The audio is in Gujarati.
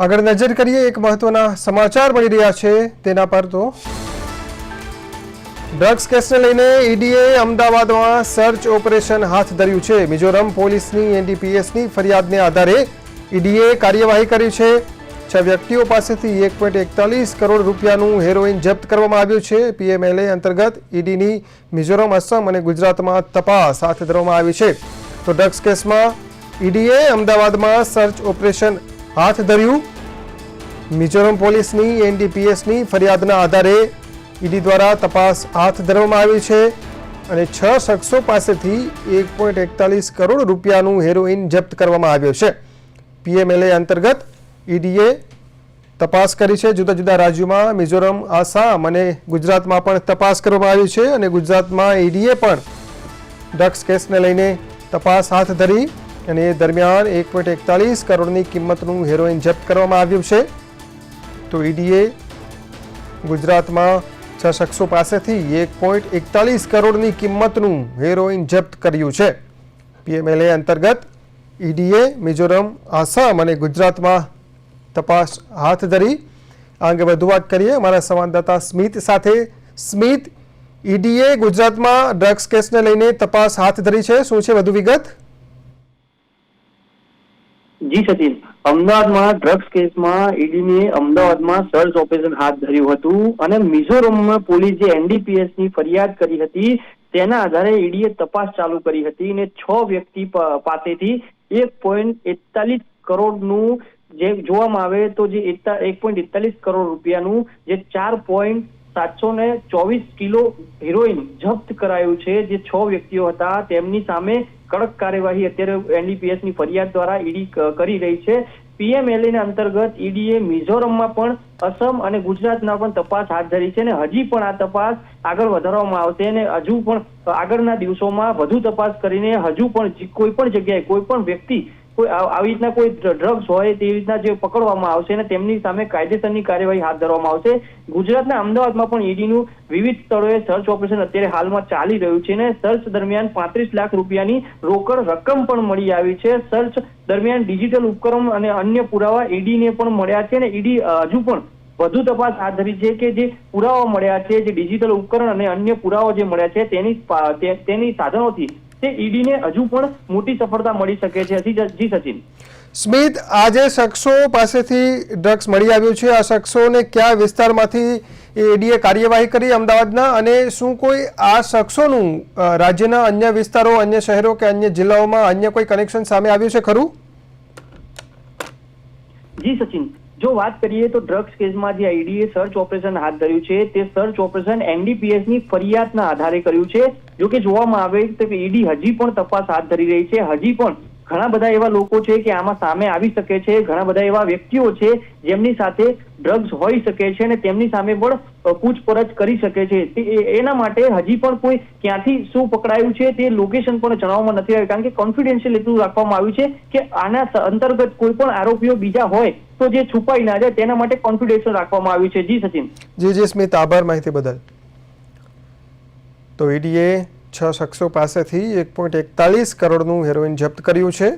આગળ નજર કરીએ, એક મહત્વના સમાચાર મળી રહ્યા છે તેના પર તો. ડ્રગ્સ કેસને લઈને ઈડીએ અમદાવાદમાં સર્ચ ઓપરેશન હાથ ધર્યું છે. મિઝોરમ પોલીસની એનડીપીએસની ફરિયાદને આધારે ઈડીએ કાર્યવાહી કરી છે. છ વ્યક્તિઓ પાસેથી એક પોઈન્ટ એકતાલીસ કરોડ રૂપિયાનું હેરોઇન જપ્ત કરવામાં આવ્યું છે. પીએમએલએ અંતર્ગત ઈડીની મિઝોરમ અસમ અને ગુજરાતમાં તપાસ હાથ ધરવામાં આવી છે. તો ડ્રગ્સ કેસમાં ઈડીએ અમદાવાદમાં સર્ચ ઓપરેશન હાથ ધર્યું. મિઝોરમ પોલીસની, એનડીપીએસની ફરિયાદના આધારે ઈડી દ્વારા તપાસ હાથ ધરવામાં આવી છે અને છ શખ્સો પાસેથી એક પોઈન્ટ એકતાલીસ કરોડ રૂપિયાનું હેરોઇન જપ્ત કરવામાં આવ્યો છે. પીએમએલએ અંતર્ગત ઈડીએ તપાસ કરી છે. જુદા જુદા રાજ્યોમાં મિઝોરમ, આસામ અને ગુજરાતમાં પણ તપાસ કરવામાં આવી છે અને ગુજરાતમાં ઈડીએ પણ ડ્રગ્સ કેસને લઈને તપાસ હાથ ધરી અને એ દરમિયાન એક પોઈન્ટ એકતાલીસ કરોડની કિંમતનું હેરોઇન જપ્ત કરવામાં આવ્યું છે. તો ઈડીએ ગુજરાતમાં છ શખ્સો પાસેથી એક પોઈન્ટ એકતાલીસ કરોડની કિંમતનું હેરોઇન જપ્ત કર્યું છે. પીએમએલએ અંતર્ગત ઈડીએ, મિઝોરમ, આસામ અને ગુજરાતમાં તપાસ હાથ ધરી. આ અંગે વધુ વાત કરીએ અમારા સંવાદદાતા સ્મિત સાથે. સ્મિત, ઈડીએ ગુજરાતમાં ડ્રગ્સ કેસને લઈને તપાસ હાથ ધરી છે. શું છે વધુ વિગત? જી સચિન, અમદાવાદમાં ડ્રગ્સ કેસમાં ઈડીને અમદાવાદમાં સર્ચ ઓપરેશન હાથ ધર્યું હતું અને મિઝોરમમાં પોલીસ જે એનડીપીએસની ફરિયાદ કરી હતી, તેના આધારે ઈડીએ તપાસ ચાલુ કરી હતી અને છ વ્યક્તિ પાસેથી એક પોઈન્ટ એકતાલીસ કરોડનું જે જોવામાં આવે તો જે એક પોઈન્ટ એકતાલીસ કરોડ રૂપિયાનું જે ચાર પોઈન્ટ સાતસો ને ચોવીસ કિલો હિરોઈન જપ્ત કરાયું છે. જે છ વ્યક્તિઓ હતા, તેમની સામે કડક કાર્યવાહી અત્યારે એનડીપીએસની ફરિયાદ દ્વારા ઈડી કરી રહી છે. પીએમએલએ ના અંતર્ગત ઈડીએ મિઝોરમમાં પણ અસમ અને ગુજરાતના પણ તપાસ હાથ ધરી છે અને હજી પણ આ તપાસ આગળ વધારવામાં આવશે અને હજુ પણ આગળના દિવસોમાં વધુ તપાસ કરીને હજુ પણ કોઈ પણ જગ્યાએ કોઈ પણ વ્યક્તિ કોઈ આવી રીતના કોઈ ડ્રગ્સ હોય તે રીતના જે પકડવામાં આવશે અને તેમની સામે કાયદેસરની કાર્યવાહી હાથ ધરવામાં આવશે. ગુજરાતના અમદાવાદમાં પણ ઈડીનું વિવિધ સ્થળોએ સર્ચ ઓપરેશન અત્યારે હાલમાં ચાલી રહ્યું છે અને સર્ચ દરમિયાન પાંત્રીસ લાખ રૂપિયાની રોકડ રકમ પણ મળી આવી છે. સર્ચ દરમિયાન ડિજિટલ ઉપકરણ અને અન્ય પુરાવા ઈડીને પણ મળ્યા છે અને ઈડી હજુ પણ વધુ તપાસ હાથ ધરી છે કે જે પુરાવા મળ્યા છે, જે ડિજિટલ ઉપકરણ અને અન્ય પુરાવા જે મળ્યા છે તેની તેની સાધનોથી તે ઈડીને હજુ પણ મોટી સફળતા મળી શકે છે જી સચિન. સ્મિત આજે શખ્સો પાસેથી ડ્રગ્સ મળી આવ્યું છે. આ શખ્સોને કયા વિસ્તારમાંથી ઈડીએ કાર્યવાહી કરી અમદાવાદના અને શું કોઈ આ શખ્સોનું રાજ્યના અન્ય વિસ્તારો અન્ય શહેરો કે અન્ય જિલ્લાઓમાં અન્ય કોઈ કનેક્શન સામે આવ્યું છે ખરું? જી સચિન. જો વાત કરીએ તો ડ્રગ્સ કેસમાં જે ઈડીએ સર્ચ ઓપરેશન હાથ ધર્યું છે, તે સર્ચ ઓપરેશન એનડીપીએસની ફરિયાદના આધારે કર્યું છે. જો કે જોવામાં આવે તો ઈડી હજી પણ તપાસ હાથ ધરી રહી છે. હજી પણ ઘણા બધા એવા લોકો છે કે આમાં સામે આવી શકે છે, ઘણા બધા એવા વ્યક્તિઓ છે જેમની સાથે ડ્રગ્સ હોઈ શકે છે અને તેમની સામે પણ પૂછપરછ કરી શકે છે. એના માટે હજી પણ કોઈ ક્યાંથી શું પકડાયું છે તે લોકેશન પણ જણાવવામાં નથી આવ્યું. કારણ કે કોન્ફિડેન્શિયલ એટલું રાખવામાં આવ્યું છે કે આના અંતર્ગત કોઈ પણ આરોપીઓ બીજા હોય તો જે છુપાઈ ના જાય તેના માટે કોન્ફિડેન્શિયલ રાખવામાં આવ્યું છે. જી સચિન. જી જી, સ્મિત, આભાર માહિતી બદલ. તો ઈડીએ છ શખ્સો પાસેથી એક પોઈન્ટ એકતાલીસ કરોડનું હેરોઇન જપ્ત કર્યું છે.